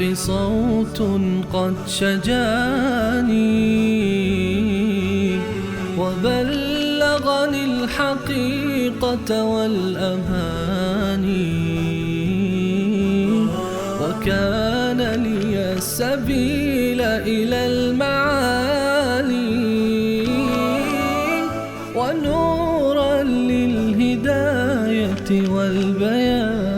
الحق صوت قد شجاني وبلغني الحقيقة والأماني وكان لي السبيل إلى المعالي ونورا للهداية والبيان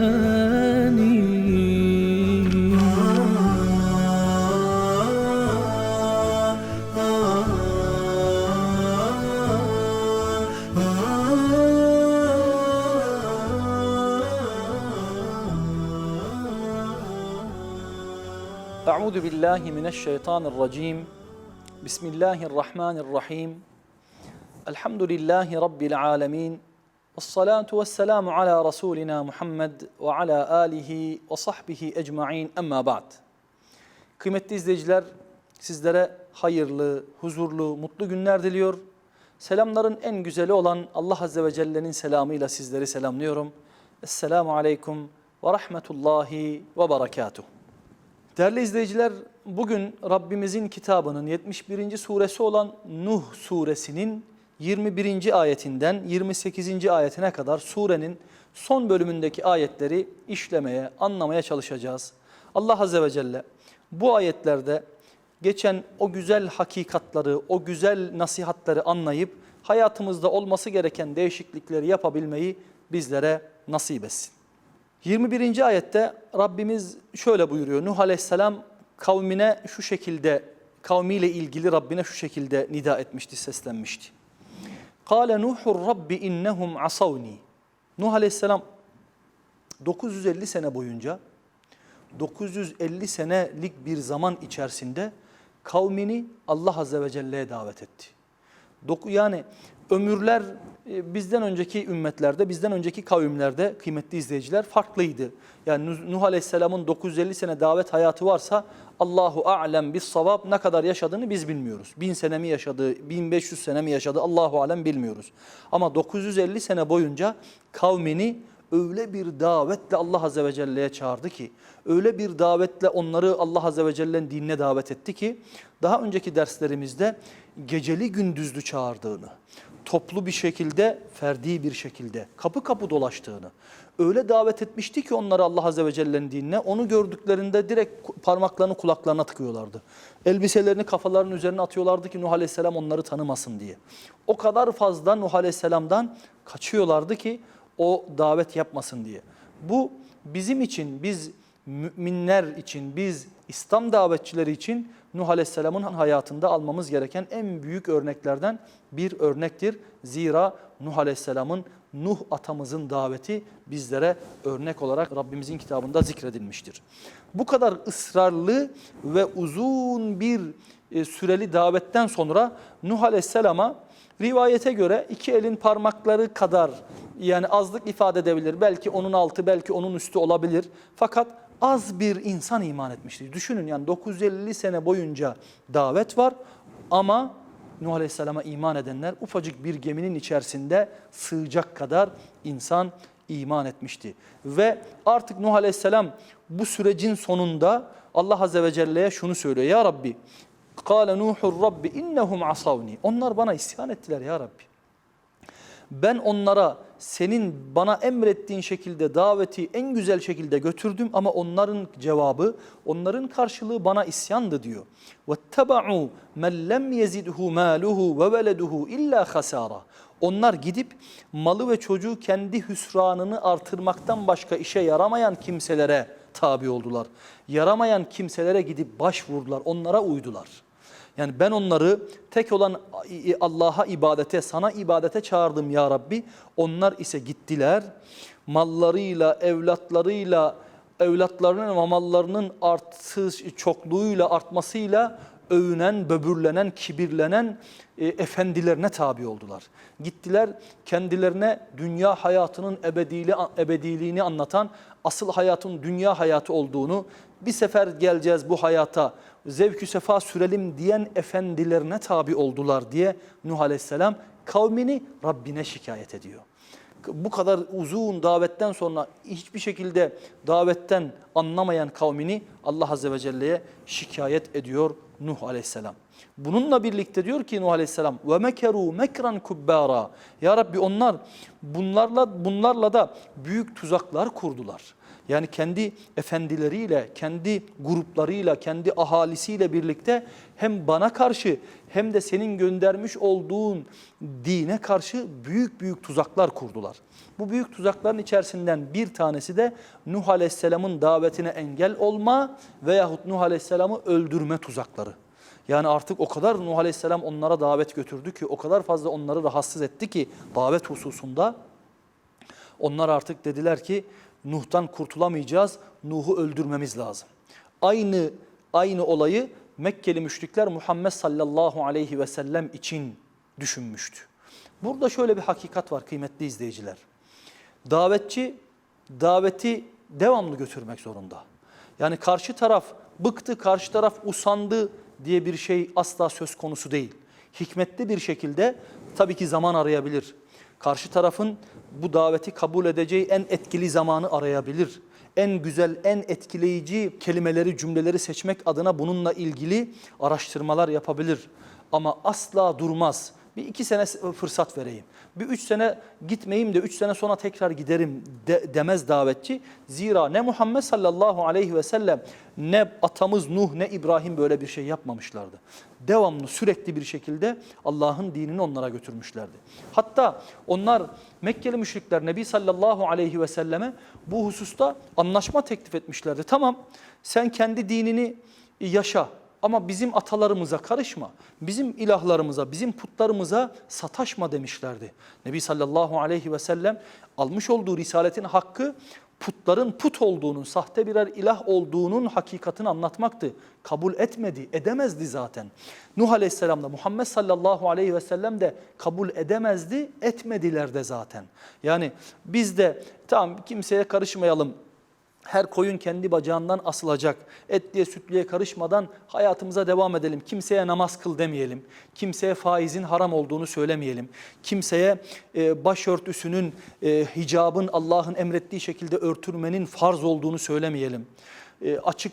billahi mineşşeytanirracim. Bismillahirrahmanirrahim. Elhamdülillahi rabbil alamin. Ves salatu vesselamu ala rasulina Muhammed ve ala alihi ve sahbihi ecmaîn. Amma ba'd. Kıymetli izleyiciler, sizlere hayırlı, huzurlu, mutlu günler diliyor. Selamların en güzeli olan Allah Azze ve Celle'nin selamıyla sizleri selamlıyorum. Esselamu aleyküm ve rahmetullahi ve berekatuhu. Değerli izleyiciler, bugün Rabbimizin kitabının 71. suresi olan Nuh suresinin 21. ayetinden 28. ayetine kadar surenin son bölümündeki ayetleri işlemeye, anlamaya çalışacağız. Allah Azze ve Celle bu ayetlerde geçen o güzel hakikatları, o güzel nasihatleri anlayıp hayatımızda olması gereken değişiklikleri yapabilmeyi bizlere nasip etsin. 21. ayette Rabbimiz şöyle buyuruyor. Nuh Aleyhisselam kavmine şu şekilde, kavmiyle ilgili Rabbine şu şekilde nida etmişti, seslenmişti. Kale Nuhur Rabbi innehum asavni. Nuh Aleyhisselam 950 sene boyunca 950 senelik bir zaman içerisinde kavmini Allah Azze ve Celle'ye davet etti. Doku, yani ömürler e, bizden önceki ümmetlerde, bizden önceki kavimlerde kıymetli izleyiciler farklıydı. Yani Nuh- Aleyhisselam'ın 950 sene davet hayatı varsa Allahu alem bis savab ne kadar yaşadığını biz bilmiyoruz. 1000 sene mi yaşadı, 1500 sene mi yaşadı Allahu alem bilmiyoruz. Ama 950 sene boyunca kavmini öyle bir davetle Allah Azze ve Celle'ye çağırdı ki, öyle bir davetle onları Allah Azze ve Celle'nin dinine davet etti ki, daha önceki derslerimizde geceli gündüzlü çağırdığını, toplu bir şekilde, ferdi bir şekilde kapı kapı dolaştığını, öyle davet etmişti ki onları Allah Azze ve Celle'nin dinine, onu gördüklerinde direkt parmaklarını kulaklarına tıkıyorlardı. Elbiselerini kafalarının üzerine atıyorlardı ki Nuh Aleyhisselam onları tanımasın diye. O kadar fazla Nuh Aleyhisselam'dan kaçıyorlardı ki o davet yapmasın diye. Bu bizim için, biz müminler için, biz İslam davetçileri için Nuh Aleyhisselam'ın hayatında almamız gereken en büyük örneklerden bir örnektir. Zira Nuh Aleyhisselam'ın, Nuh atamızın daveti bizlere örnek olarak Rabbimizin kitabında zikredilmiştir. Bu kadar ısrarlı ve uzun bir e, süreli davetten sonra Nuh Aleyhisselam'a Rivayete göre iki elin parmakları kadar yani azlık ifade edebilir. Belki onun altı belki onun üstü olabilir. Fakat az bir insan iman etmiştir. Düşünün yani 950 sene boyunca davet var ama Nuh Aleyhisselam'a iman edenler ufacık bir geminin içerisinde sığacak kadar insan iman etmişti. Ve artık Nuh Aleyhisselam bu sürecin sonunda Allah Azze ve Celle'ye şunu söylüyor. Ya Rabbi Kale Nuhur Rabbi innehum asavni. Onlar bana isyan ettiler ya Rabbi Ben onlara senin bana emrettiğin şekilde daveti en güzel şekilde götürdüm ama onların cevabı, onların karşılığı bana isyandı diyor. وَاتَّبَعُوا مَنْ لَمْ يَزِدْهُ مَالُهُ وَوَلَدُهُ illa خَسَارًا Onlar gidip malı ve çocuğu kendi hüsranını artırmaktan başka işe yaramayan kimselere tabi oldular. Yaramayan kimselere gidip başvurdular, onlara uydular. Yani ben onları tek olan Allah'a ibadete, sana ibadete çağırdım ya Rabbi. Onlar ise gittiler. Mallarıyla, evlatlarıyla, evlatlarının ve mallarının artış çokluğuyla, artmasıyla övünen, böbürlenen, kibirlenen e, efendilerine tabi oldular. Gittiler kendilerine dünya hayatının ebedili, ebediliğini anlatan asıl hayatın dünya hayatı olduğunu, bir sefer geleceğiz bu hayata, zevkü sefa sürelim diyen efendilerine tabi oldular diye Nuh Aleyhisselam kavmini Rabbine şikayet ediyor. bu kadar uzun davetten sonra hiçbir şekilde davetten anlamayan kavmini Allah Azze ve Celle'ye şikayet ediyor Nuh Aleyhisselam. Bununla birlikte diyor ki Nuh Aleyhisselam ve mekeru mekran kubbara. Ya Rabbi onlar bunlarla bunlarla da büyük tuzaklar kurdular. Yani kendi efendileriyle, kendi gruplarıyla, kendi ahalisiyle birlikte hem bana karşı hem de senin göndermiş olduğun dine karşı büyük büyük tuzaklar kurdular. Bu büyük tuzakların içerisinden bir tanesi de Nuh Aleyhisselam'ın davetine engel olma veyahut Nuh Aleyhisselam'ı öldürme tuzakları. Yani artık o kadar Nuh Aleyhisselam onlara davet götürdü ki, o kadar fazla onları rahatsız etti ki davet hususunda onlar artık dediler ki Nuh'tan kurtulamayacağız, Nuh'u öldürmemiz lazım. Aynı aynı olayı Mekkeli müşrikler Muhammed sallallahu aleyhi ve sellem için düşünmüştü. Burada şöyle bir hakikat var kıymetli izleyiciler. Davetçi daveti devamlı götürmek zorunda. Yani karşı taraf bıktı, karşı taraf usandı diye bir şey asla söz konusu değil. Hikmetli bir şekilde tabii ki zaman arayabilir. Karşı tarafın bu daveti kabul edeceği en etkili zamanı arayabilir. En güzel, en etkileyici kelimeleri, cümleleri seçmek adına bununla ilgili araştırmalar yapabilir. Ama asla durmaz. Bir iki sene fırsat vereyim. Bir üç sene gitmeyeyim de üç sene sonra tekrar giderim de, demez davetçi. Zira ne Muhammed sallallahu aleyhi ve sellem ne atamız Nuh ne İbrahim böyle bir şey yapmamışlardı. Devamlı sürekli bir şekilde Allah'ın dinini onlara götürmüşlerdi. Hatta onlar Mekkeli müşrikler Nebi sallallahu aleyhi ve selleme bu hususta anlaşma teklif etmişlerdi. Tamam sen kendi dinini yaşa ama bizim atalarımıza karışma, bizim ilahlarımıza, bizim putlarımıza sataşma demişlerdi. Nebi sallallahu aleyhi ve sellem almış olduğu risaletin hakkı putların put olduğunun, sahte birer ilah olduğunun hakikatini anlatmaktı. Kabul etmedi, edemezdi zaten. Nuh aleyhisselam da Muhammed sallallahu aleyhi ve sellem de kabul edemezdi, etmediler de zaten. Yani biz de tamam kimseye karışmayalım, her koyun kendi bacağından asılacak. Etliye sütlüye karışmadan hayatımıza devam edelim. Kimseye namaz kıl demeyelim. Kimseye faizin haram olduğunu söylemeyelim. Kimseye e, başörtüsünün, e, hicabın Allah'ın emrettiği şekilde örtülmenin farz olduğunu söylemeyelim. E, açık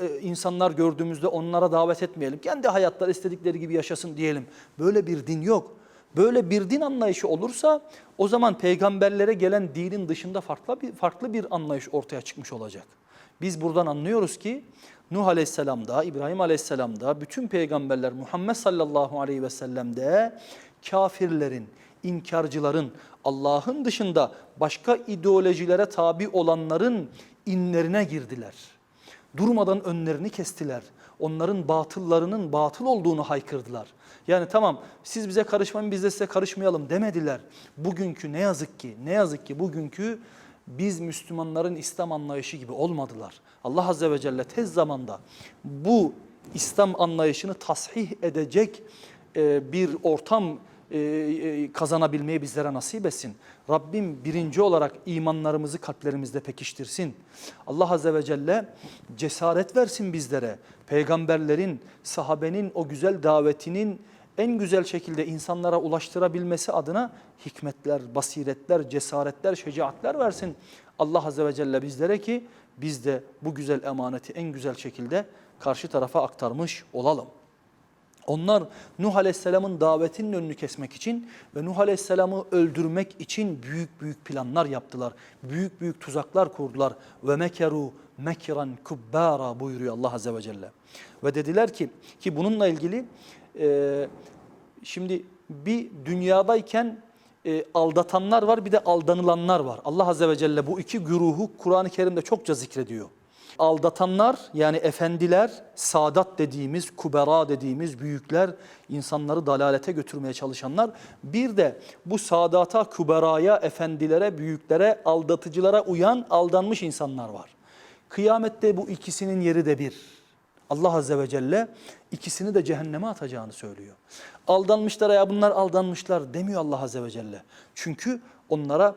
e, insanlar gördüğümüzde onlara davet etmeyelim. Kendi hayatları istedikleri gibi yaşasın diyelim. Böyle bir din yok. Böyle bir din anlayışı olursa o zaman peygamberlere gelen dinin dışında farklı bir, farklı bir anlayış ortaya çıkmış olacak. Biz buradan anlıyoruz ki Nuh Aleyhisselam'da, İbrahim Aleyhisselam'da, bütün peygamberler Muhammed sallallahu aleyhi ve sellem'de kafirlerin, inkarcıların, Allah'ın dışında başka ideolojilere tabi olanların inlerine girdiler. Durmadan önlerini kestiler. Onların batıllarının batıl olduğunu haykırdılar. Yani tamam siz bize karışmayın biz de size karışmayalım demediler. Bugünkü ne yazık ki ne yazık ki bugünkü biz Müslümanların İslam anlayışı gibi olmadılar. Allah Azze ve Celle tez zamanda bu İslam anlayışını tasih edecek e, bir ortam e, e, kazanabilmeyi bizlere nasip etsin. Rabbim birinci olarak imanlarımızı kalplerimizde pekiştirsin. Allah Azze ve Celle cesaret versin bizlere. Peygamberlerin, sahabenin o güzel davetinin en güzel şekilde insanlara ulaştırabilmesi adına hikmetler, basiretler, cesaretler, şecaatler versin. Allah Azze ve Celle bizlere ki biz de bu güzel emaneti en güzel şekilde karşı tarafa aktarmış olalım. Onlar Nuh Aleyhisselam'ın davetinin önünü kesmek için ve Nuh Aleyhisselam'ı öldürmek için büyük büyük planlar yaptılar. Büyük büyük tuzaklar kurdular. Ve mekeru mekran kubbara buyuruyor Allah Azze ve Celle. Ve dediler ki ki bununla ilgili e, şimdi bir dünyadayken e, aldatanlar var bir de aldanılanlar var. Allah Azze ve Celle bu iki güruhu Kur'an-ı Kerim'de çokça zikrediyor aldatanlar yani efendiler, sadat dediğimiz, kubera dediğimiz büyükler, insanları dalalete götürmeye çalışanlar. Bir de bu sadata, kuberaya, efendilere, büyüklere, aldatıcılara uyan, aldanmış insanlar var. Kıyamette bu ikisinin yeri de bir. Allah Azze ve Celle ikisini de cehenneme atacağını söylüyor. Aldanmışlara ya bunlar aldanmışlar demiyor Allah Azze ve Celle. Çünkü onlara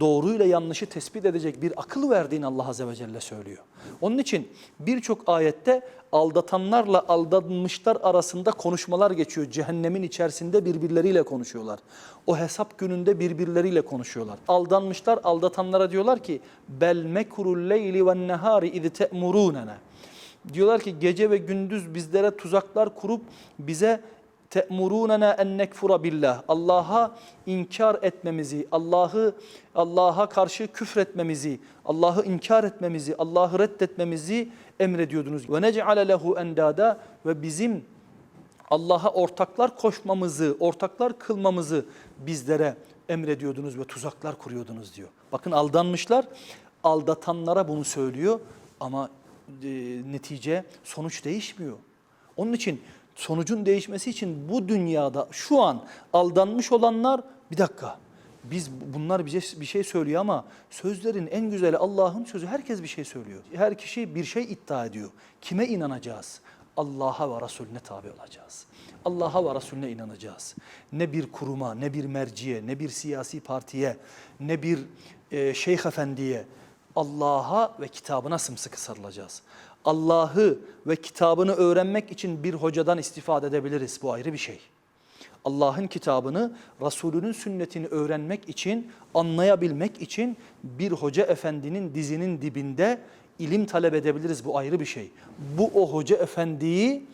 doğruyla yanlışı tespit edecek bir akıl verdiğini Allah Azze ve Celle söylüyor. Onun için birçok ayette aldatanlarla aldanmışlar arasında konuşmalar geçiyor. Cehennemin içerisinde birbirleriyle konuşuyorlar. O hesap gününde birbirleriyle konuşuyorlar. Aldanmışlar aldatanlara diyorlar ki bel mekrul leyli ve nehari iz te'murunena. Diyorlar ki gece ve gündüz bizlere tuzaklar kurup bize te'murunena en nekfura billah. Allah'a inkar etmemizi, Allah'ı Allah'a karşı küfretmemizi, Allah'ı inkar etmemizi, Allah'ı reddetmemizi emrediyordunuz. Ve nec'ale lehu endada ve bizim Allah'a ortaklar koşmamızı, ortaklar kılmamızı bizlere emrediyordunuz ve tuzaklar kuruyordunuz diyor. Bakın aldanmışlar, aldatanlara bunu söylüyor ama e, netice, sonuç değişmiyor. Onun için sonucun değişmesi için bu dünyada şu an aldanmış olanlar bir dakika biz bunlar bize bir şey söylüyor ama sözlerin en güzeli Allah'ın sözü. Herkes bir şey söylüyor. Her kişi bir şey iddia ediyor. Kime inanacağız? Allah'a ve Resulüne tabi olacağız. Allah'a ve Resulüne inanacağız. Ne bir kuruma, ne bir merciye, ne bir siyasi partiye, ne bir e, şeyh efendiye. Allah'a ve kitabına sımsıkı sarılacağız. Allah'ı ve kitabını öğrenmek için bir hocadan istifade edebiliriz. Bu ayrı bir şey. Allah'ın kitabını, Resulünün sünnetini öğrenmek için, anlayabilmek için bir hoca efendinin dizinin dibinde ilim talep edebiliriz. Bu ayrı bir şey. Bu o hoca efendiyi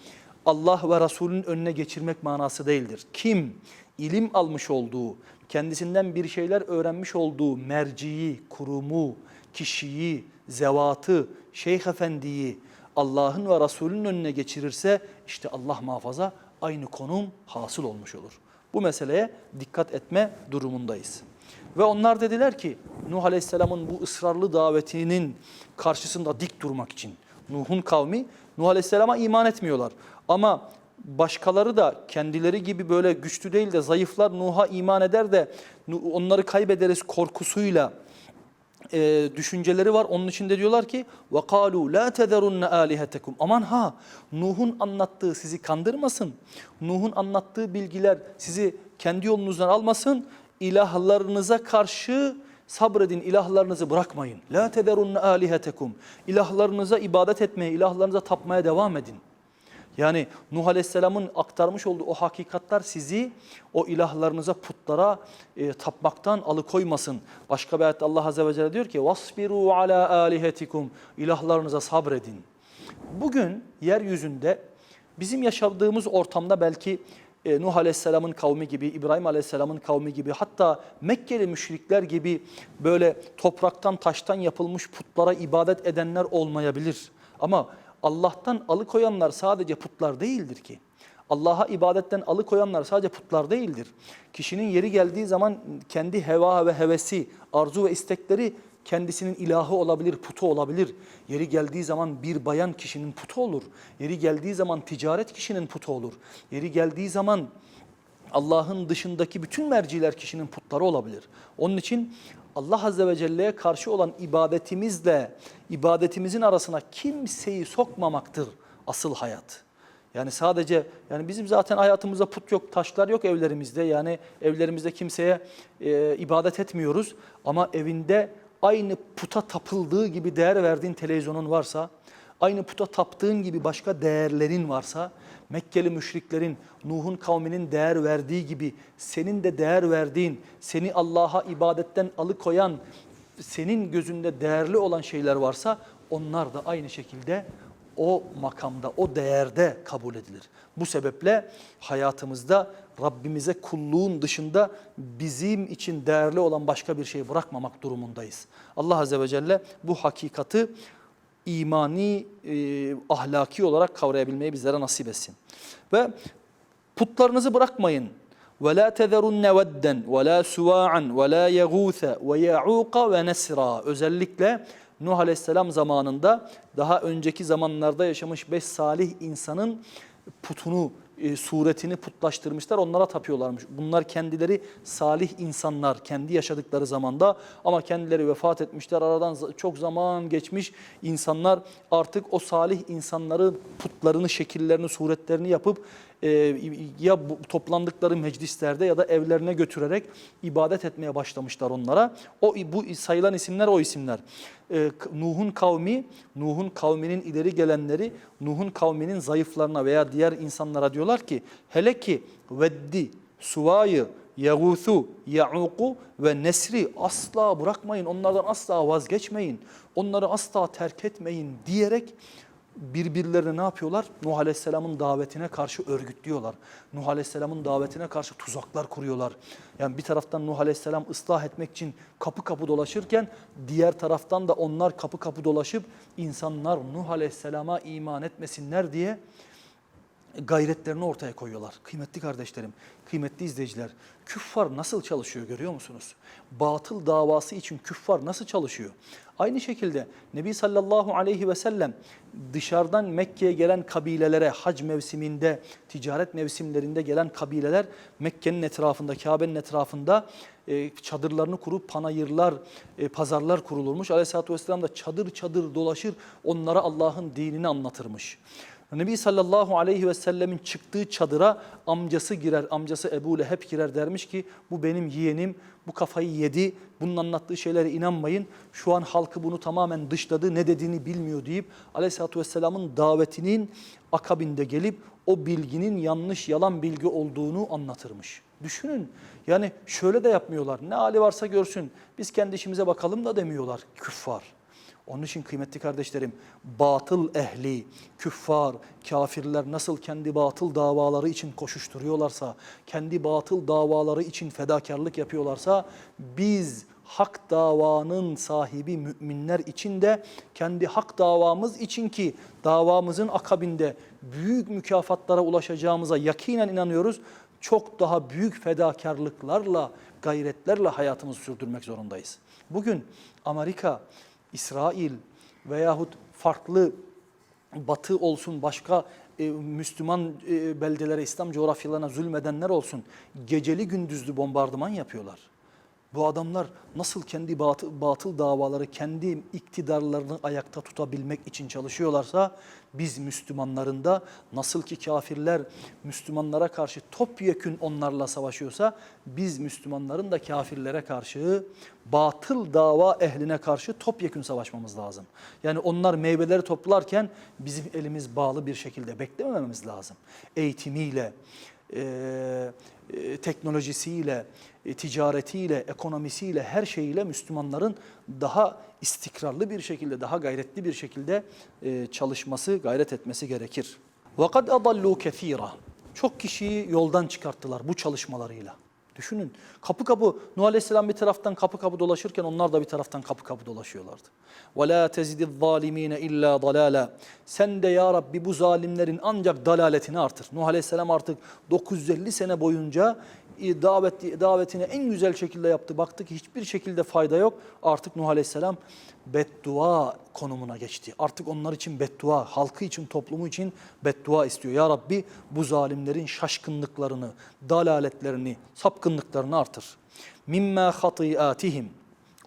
Allah ve Resulünün önüne geçirmek manası değildir. Kim ilim almış olduğu, kendisinden bir şeyler öğrenmiş olduğu merciyi, kurumu, kişiyi, zevatı, şeyh efendiyi Allah'ın ve Resulünün önüne geçirirse işte Allah muhafaza aynı konum hasıl olmuş olur. Bu meseleye dikkat etme durumundayız. Ve onlar dediler ki Nuh Aleyhisselam'ın bu ısrarlı davetinin karşısında dik durmak için Nuh'un kavmi Nuh Aleyhisselam'a iman etmiyorlar. Ama başkaları da kendileri gibi böyle güçlü değil de zayıflar Nuh'a iman eder de onları kaybederiz korkusuyla e, düşünceleri var. Onun içinde diyorlar ki وَقَالُوا لَا تَذَرُنَّ آلِهَتَكُمْ Aman ha Nuh'un anlattığı sizi kandırmasın. Nuh'un anlattığı bilgiler sizi kendi yolunuzdan almasın. İlahlarınıza karşı sabredin, ilahlarınızı bırakmayın. لَا تَذَرُنَّ آلِهَتَكُمْ İlahlarınıza ibadet etmeye, ilahlarınıza tapmaya devam edin. Yani Nuh Aleyhisselam'ın aktarmış olduğu o hakikatler sizi o ilahlarınıza, putlara e, tapmaktan alıkoymasın. Başka bir ayette Allah Azze ve Celle diyor ki vasbiru ala alihetikum ilahlarınıza sabredin. Bugün yeryüzünde bizim yaşadığımız ortamda belki e, Nuh Aleyhisselam'ın kavmi gibi, İbrahim Aleyhisselam'ın kavmi gibi hatta Mekkeli müşrikler gibi böyle topraktan taştan yapılmış putlara ibadet edenler olmayabilir. Ama Allah'tan alıkoyanlar sadece putlar değildir ki. Allah'a ibadetten alıkoyanlar sadece putlar değildir. Kişinin yeri geldiği zaman kendi heva ve hevesi, arzu ve istekleri kendisinin ilahı olabilir, putu olabilir. Yeri geldiği zaman bir bayan kişinin putu olur. Yeri geldiği zaman ticaret kişinin putu olur. Yeri geldiği zaman Allah'ın dışındaki bütün merciler kişinin putları olabilir. Onun için Allah Azze ve Celle'ye karşı olan ibadetimizle ibadetimizin arasına kimseyi sokmamaktır asıl hayat. Yani sadece yani bizim zaten hayatımızda put yok, taşlar yok evlerimizde. Yani evlerimizde kimseye e, ibadet etmiyoruz. Ama evinde aynı puta tapıldığı gibi değer verdiğin televizyonun varsa, aynı puta taptığın gibi başka değerlerin varsa, Mekkeli müşriklerin, Nuh'un kavminin değer verdiği gibi senin de değer verdiğin, seni Allah'a ibadetten alıkoyan, senin gözünde değerli olan şeyler varsa onlar da aynı şekilde o makamda, o değerde kabul edilir. Bu sebeple hayatımızda Rabbimize kulluğun dışında bizim için değerli olan başka bir şey bırakmamak durumundayız. Allah Azze ve Celle bu hakikati imani, e, ahlaki olarak kavrayabilmeyi bizlere nasip etsin. Ve putlarınızı bırakmayın. وَلَا تَذَرُنَّ وَدًّا وَلَا سُوَاعًا وَلَا يَغُوثَ وَيَعُوقَ وَنَسْرًا Özellikle Nuh Aleyhisselam zamanında daha önceki zamanlarda yaşamış beş salih insanın putunu, e, suretini putlaştırmışlar. Onlara tapıyorlarmış. Bunlar kendileri salih insanlar kendi yaşadıkları zamanda ama kendileri vefat etmişler. Aradan çok zaman geçmiş insanlar artık o salih insanları putlarını, şekillerini, suretlerini yapıp e, ya bu toplandıkları meclislerde ya da evlerine götürerek ibadet etmeye başlamışlar onlara. O bu sayılan isimler o isimler. E, Nuh'un kavmi, Nuh'un kavminin ileri gelenleri Nuh'un kavminin zayıflarına veya diğer insanlara diyorlar ki hele ki Veddi, Suva'yı, Yağuthu, Ya'uku ve Nesri asla bırakmayın. Onlardan asla vazgeçmeyin. Onları asla terk etmeyin diyerek birbirlerine ne yapıyorlar? Nuh Aleyhisselam'ın davetine karşı örgütlüyorlar. Nuh Aleyhisselam'ın davetine karşı tuzaklar kuruyorlar. Yani bir taraftan Nuh Aleyhisselam ıslah etmek için kapı kapı dolaşırken diğer taraftan da onlar kapı kapı dolaşıp insanlar Nuh Aleyhisselam'a iman etmesinler diye gayretlerini ortaya koyuyorlar. Kıymetli kardeşlerim, kıymetli izleyiciler, küffar nasıl çalışıyor görüyor musunuz? Batıl davası için küffar nasıl çalışıyor? Aynı şekilde Nebi sallallahu aleyhi ve sellem dışarıdan Mekke'ye gelen kabilelere hac mevsiminde, ticaret mevsimlerinde gelen kabileler Mekke'nin etrafında, Kabe'nin etrafında e, çadırlarını kurup panayırlar, e, pazarlar kurulurmuş. Aleyhisselatü vesselam da çadır çadır dolaşır, onlara Allah'ın dinini anlatırmış. Nebi sallallahu aleyhi ve sellemin çıktığı çadıra amcası girer, amcası Ebu Leheb girer dermiş ki bu benim yeğenim, bu kafayı yedi, bunun anlattığı şeylere inanmayın. Şu an halkı bunu tamamen dışladı, ne dediğini bilmiyor deyip aleyhissalatü vesselamın davetinin akabinde gelip o bilginin yanlış, yalan bilgi olduğunu anlatırmış. Düşünün yani şöyle de yapmıyorlar, ne hali varsa görsün, biz kendi işimize bakalım da demiyorlar küffar. Onun için kıymetli kardeşlerim batıl ehli, küffar, kafirler nasıl kendi batıl davaları için koşuşturuyorlarsa, kendi batıl davaları için fedakarlık yapıyorlarsa biz hak davanın sahibi müminler için de kendi hak davamız için ki davamızın akabinde büyük mükafatlara ulaşacağımıza yakinen inanıyoruz. Çok daha büyük fedakarlıklarla, gayretlerle hayatımızı sürdürmek zorundayız. Bugün Amerika, İsrail veyahut farklı batı olsun başka e, Müslüman e, beldelere, İslam coğrafyalarına zulmedenler olsun geceli gündüzlü bombardıman yapıyorlar. Bu adamlar nasıl kendi batıl, batıl davaları, kendi iktidarlarını ayakta tutabilmek için çalışıyorlarsa biz Müslümanların da nasıl ki kafirler Müslümanlara karşı topyekün onlarla savaşıyorsa biz Müslümanların da kafirlere karşı batıl dava ehline karşı topyekün savaşmamız lazım. Yani onlar meyveleri toplarken bizim elimiz bağlı bir şekilde beklemememiz lazım. Eğitimiyle, e, e, teknolojisiyle, e, ticaretiyle, ekonomisiyle, her şeyiyle Müslümanların daha istikrarlı bir şekilde, daha gayretli bir şekilde e, çalışması, gayret etmesi gerekir. وَقَدْ أَضَلُّوا كَثِيرًا Çok kişiyi yoldan çıkarttılar bu çalışmalarıyla. Düşünün kapı kapı Nuh Aleyhisselam bir taraftan kapı kapı dolaşırken onlar da bir taraftan kapı kapı dolaşıyorlardı. وَلَا تَزِدِ الظَّالِم۪ينَ اِلَّا ضَلَالًا Sen de ya Rabbi bu zalimlerin ancak dalaletini artır. Nuh Aleyhisselam artık 950 sene boyunca e, davet, davetini en güzel şekilde yaptı. Baktı ki hiçbir şekilde fayda yok. Artık Nuh Aleyhisselam beddua konumuna geçti. Artık onlar için beddua, halkı için, toplumu için beddua istiyor. Ya Rabbi bu zalimlerin şaşkınlıklarını, dalaletlerini, sapkınlıklarını artır. Mimma hatiatihim.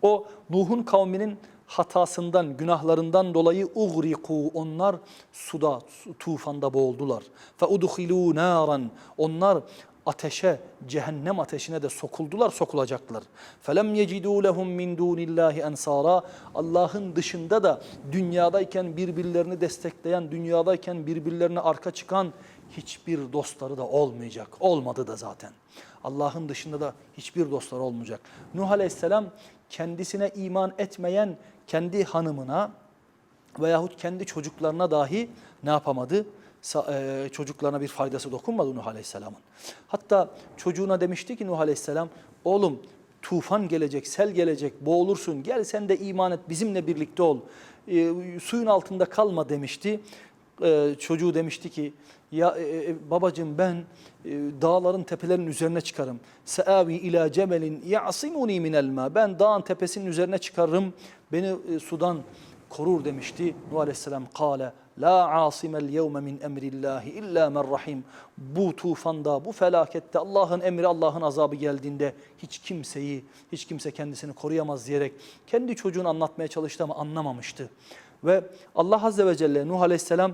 O Nuh'un kavminin hatasından, günahlarından dolayı uğriku onlar suda, su- tufanda boğuldular. Fe udhilû naran onlar ateşe, cehennem ateşine de sokuldular, sokulacaklar. Felem yecidû lehum min dûnillâhi ensâra. Allah'ın dışında da dünyadayken birbirlerini destekleyen, dünyadayken birbirlerine arka çıkan hiçbir dostları da olmayacak. Olmadı da zaten. Allah'ın dışında da hiçbir dostları olmayacak. Nuh Aleyhisselam kendisine iman etmeyen kendi hanımına veyahut kendi çocuklarına dahi ne yapamadı? E, çocuklarına bir faydası dokunmadı Nuh Aleyhisselam'ın. Hatta çocuğuna demişti ki Nuh Aleyhisselam, oğlum tufan gelecek, sel gelecek, boğulursun, gel sen de iman et, bizimle birlikte ol, E, suyun altında kalma demişti. E, çocuğu demişti ki, ya e, e, babacığım ben e, dağların tepelerin üzerine çıkarım. Seavi ila cemelin ya'simuni minel ma. Ben dağın tepesinin üzerine çıkarım. Beni e, sudan korur demişti. Nuh Aleyhisselam kâle La asimel yevme min emrillahi illa men rahim. Bu tufanda, bu felakette Allah'ın emri, Allah'ın azabı geldiğinde hiç kimseyi, hiç kimse kendisini koruyamaz diyerek kendi çocuğunu anlatmaya çalıştı ama anlamamıştı. Ve Allah Azze ve Celle Nuh Aleyhisselam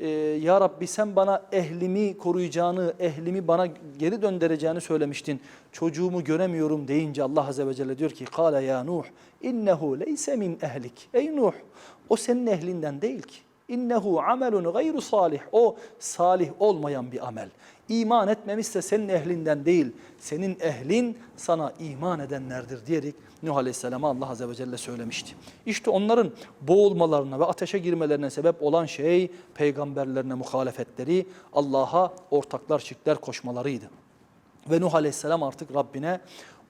e, Ya Rabbi sen bana ehlimi koruyacağını, ehlimi bana geri döndüreceğini söylemiştin. Çocuğumu göremiyorum deyince Allah Azze ve Celle diyor ki Kale ya Nuh innehu leyse min ehlik. Ey Nuh o senin ehlinden değil ki. İnnehu amelun gayru salih. O salih olmayan bir amel. İman etmemişse senin ehlinden değil, senin ehlin sana iman edenlerdir diyerek Nuh Aleyhisselam'a Allah Azze ve Celle söylemişti. İşte onların boğulmalarına ve ateşe girmelerine sebep olan şey peygamberlerine muhalefetleri, Allah'a ortaklar şirkler koşmalarıydı. Ve Nuh Aleyhisselam artık Rabbine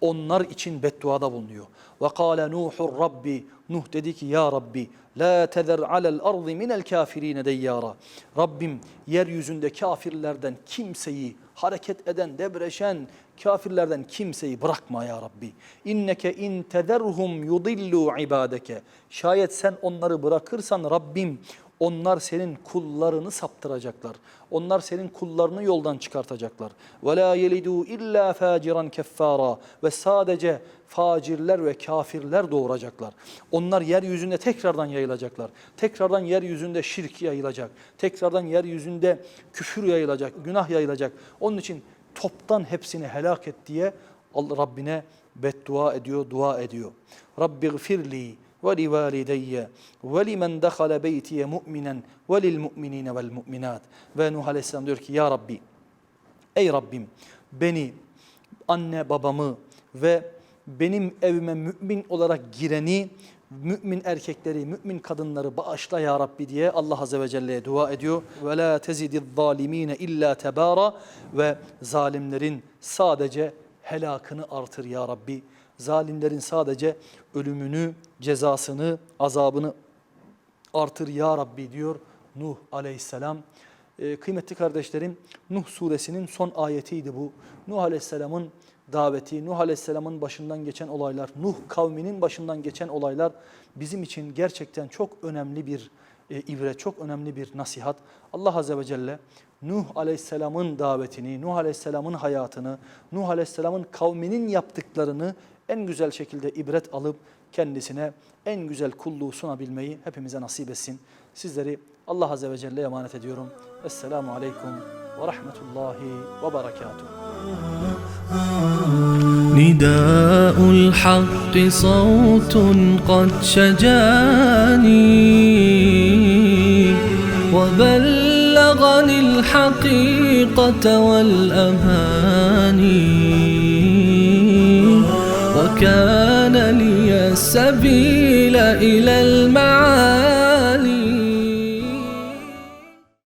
onlar için bedduada bulunuyor. Ve kâle Nuhur Rabbi Nuh dedi ki ya Rabbi la tezer alel ardı minel kafirine deyyara. Rabbim yeryüzünde kafirlerden kimseyi hareket eden, debreşen kafirlerden kimseyi bırakma ya Rabbi. İnneke in tederhum yudillu ibadeke. Şayet sen onları bırakırsan Rabbim onlar senin kullarını saptıracaklar. Onlar senin kullarını yoldan çıkartacaklar. Ve la yelidu illa faciran keffara ve sadece facirler ve kafirler doğuracaklar. Onlar yeryüzünde tekrardan yayılacaklar. Tekrardan yeryüzünde şirk yayılacak. Tekrardan yeryüzünde küfür yayılacak, günah yayılacak. Onun için toptan hepsini helak et diye Rabbine beddua ediyor, dua ediyor. Rabbi gfirli ولوالدي ولمن دخل بيتي مؤمنا وللمؤمنين والمؤمنات ve Nuh Aleyhisselam diyor ki ya Rabbi ey Rabbim beni anne babamı ve benim evime mümin olarak gireni mümin erkekleri, mümin kadınları bağışla ya Rabbi diye Allah Azze ve Celle'ye dua ediyor. Ve la tezidiz zalimine illa tebara ve zalimlerin sadece helakını artır ya Rabbi. Zalimlerin sadece ölümünü, cezasını, azabını artır ya Rabbi diyor Nuh aleyhisselam. Ee, kıymetli kardeşlerim Nuh suresinin son ayetiydi bu. Nuh aleyhisselamın daveti, Nuh aleyhisselamın başından geçen olaylar, Nuh kavminin başından geçen olaylar bizim için gerçekten çok önemli bir e, ibret, çok önemli bir nasihat. Allah azze ve celle Nuh aleyhisselamın davetini, Nuh aleyhisselamın hayatını, Nuh aleyhisselamın kavminin yaptıklarını en güzel şekilde ibret alıp kendisine en güzel kulluğu sunabilmeyi hepimize nasip etsin. Sizleri Allah Azze ve Celle'ye emanet ediyorum. Esselamu Aleyküm ve Rahmetullahi ve Berekatuhu. نداء الحق صوت قد شجاني وبلغني الحقيقة والأماني. وكان لي السبيل إلى المعاني.